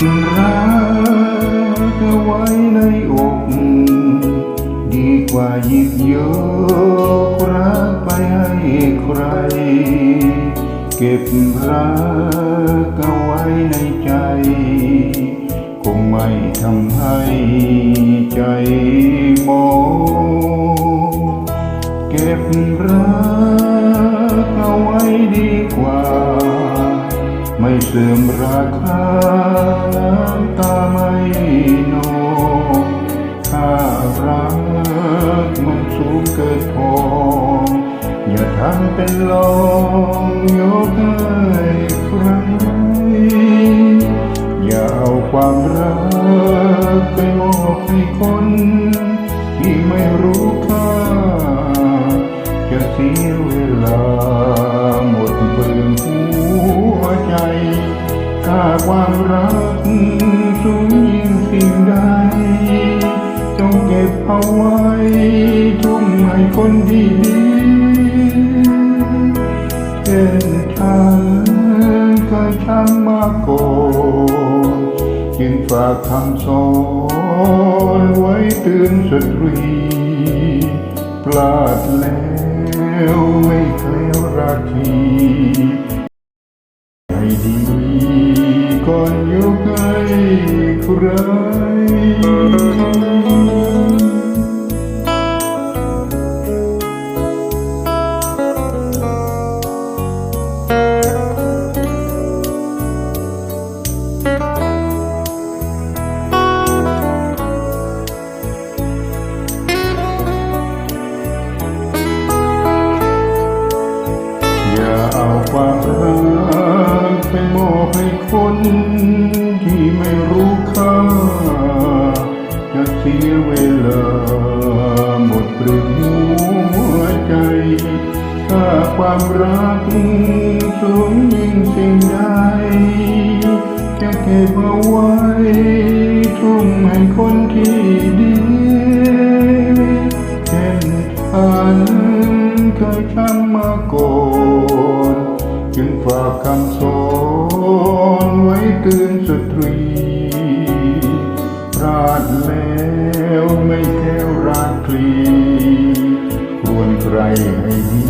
จึงรักเธอไว้ในอกดีกว่าหยิบยกรักไปให้ใคร เก็บรักเอาไว้ในใจ คงไม่ทำให้ใจมองเก็บรักเอาไว้ดี ไม่เสื่อมราคาน้ำตาไม่นองถ้ารักมันสูงเกินพอ อย่าทำเป็นลองยกให้ใครอย่าเอาความรักไปมอบให้คนที่ไม่รู้ค่าจะเสียเวลา ความรักสูงยิ่งสิ่งใด จงเก็บเอาไว้ทุ่มให้คนที่ดีเช่นฉันเคยช้ำมาก่อนจึงฝากคำสอนไว้เตือนสตรีพลาดแล้วไม่เคยรักที ก่อนยกให้ใครอย่าเอาความรักไปมอบให้คนที่ไม่รู้ค่าจะเสียเวลาหมดเปลืองหัวใจ ถ้าความรักสูงยิ่งสิ่งใดจะเก็บเอาไว้ทุ่มให้คนที่ดีเช่นฉันเคยช้ำมาก่อนจึงฝากคำสอน อนไว้เตือนสตรีพลาดแล้วไม่แค่รักคลีควรใครให้ดี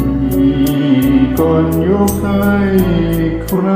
ก่อนยกให้ใคร